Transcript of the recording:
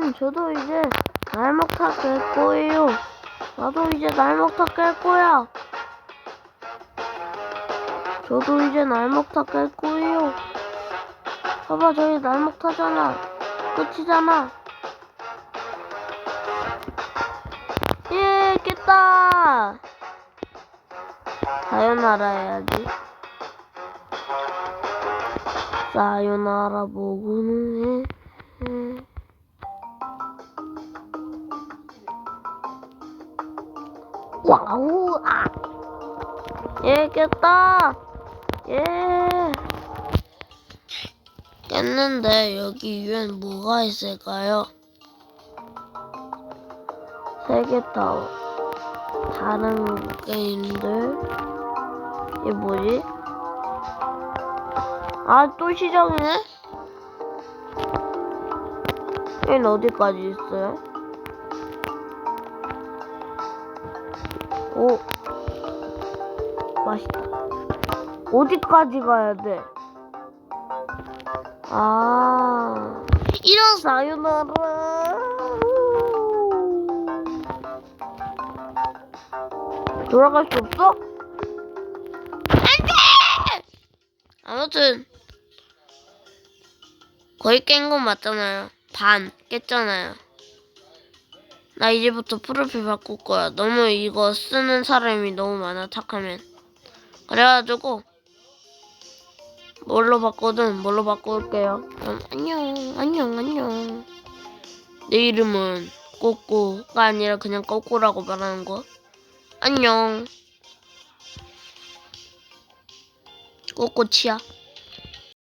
여러분, 저도 이제 날먹타 깰 거예요. 나도 이제 날먹타 깰 거야. 저도 이제 날먹타 깰 거예요. 봐봐, 저희 날먹타잖아. 끝이잖아. 예, 깼다. 사요나라 해야지. 사요나라 보고는 해. 해. 와우, 아. 예, 깼다. 예. 깼는데 여기 위엔 뭐가 있을까요? 세계타워. 다른 게임들. 이게 뭐지? 아, 또 시작이네? 얘는 어디까지 있어요? 오. 맛있다. 어디까지 가야 돼? 아. 이런 사유나라. 돌아갈 수 없어? 안돼! 아무튼 거의 깬 건 맞잖아요. 반 깼잖아요. 나 이제부터 프로필 바꿀 거야. 너무 이거 쓰는 사람이 너무 많아 탁하면. 그래가지고 뭘로 바꾸든 뭘로 바꿀게요. 그럼 안녕, 안녕, 안녕. 내 이름은 꼬꼬가 아니라 그냥 꼬꼬라고 말하는 거. 안녕. 꼬꼬치야.